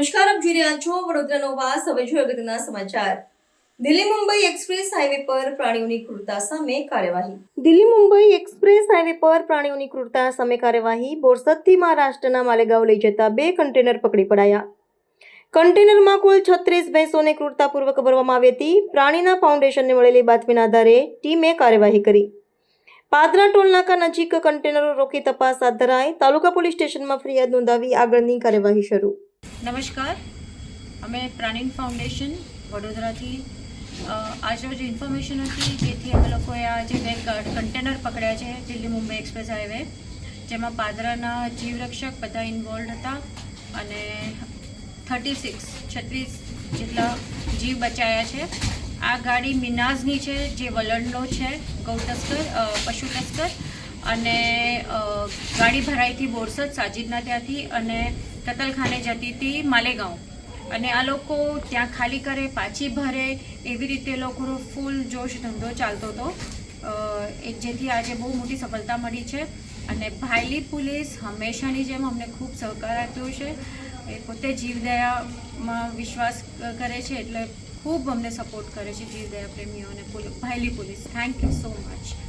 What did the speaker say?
જોઈ રહ્યા છો વડોદરાનો વાસ. હવે જોઈએ અગત્યના સમાચાર. દિલ્હી મુંબઈ એક્સપ્રેસ હાઈવે પર પ્રાણીઓની ક્રૂરતા સામે કાર્યવાહી. દિલ્હી મુંબઈ એક્સપ્રેસ હાઈવે પર પ્રાણીઓની ક્રૂરતા સામે કાર્યવાહી. બોરસદથી મહારાષ્ટ્રના માલેગાંવ લઈ જતા બે કન્ટેનર પકડી પડાયા. કન્ટેનરમાં કુલ છત્રીસ ભેંસોને ક્રૂરતાપૂર્વક ભરવામાં આવી હતી. પ્રાણીના ફાઉન્ડેશનને મળેલી બાતમીના આધારે ટીમે કાર્યવાહી કરી. પાદરા ટોલનાકા નજીક કન્ટેનરો રોકી તપાસ હાથ ધરાઈ. તાલુકા પોલીસ સ્ટેશનમાં ફરિયાદ નોંધાવી આગળની કાર્યવાહી શરૂ. નમસ્કાર. અમે પ્રાણીન ફાઉન્ડેશન વડોદરાથી આજરોજ ઇન્ફોર્મેશન હતી જેથી અમે લોકોએ આ જે બે કન્ટેનર પકડ્યા છે, દિલ્હી મુંબઈ એક્સપ્રેસ હાઈવે, જેમાં પાદરાના જીવરક્ષક બધા ઇન્વોલ્વ હતા અને થર્ટી સિક્સ, છત્રીસ જેટલા જીવ બચાયા છે. આ ગાડી મિનાઝની છે, જે વલણનો છે ગૌ તસ્કર પશુ તસ્કર અને ગાડી ભરાઈથી બોરસદ સાજિદના ત્યાંથી અને કતલખાને જતી હતી માલેગાંવ. અને આ લોકો ત્યાં ખાલી કરે, પાછી ભરે, એવી રીતે લોકોનો ફૂલ જોશ ધંધો ચાલતો હતો. જેથી આજે બહુ મોટી સફળતા મળી છે. અને ભાયલી પોલીસ હંમેશાની જેમ અમને ખૂબ સહકાર આપ્યો છે. એ પોતે જીવદયામાં વિશ્વાસ કરે છે એટલે ખૂબ અમને સપોર્ટ કરે છે જીવદયા પ્રેમીઓને Bhayli police. Thank you so much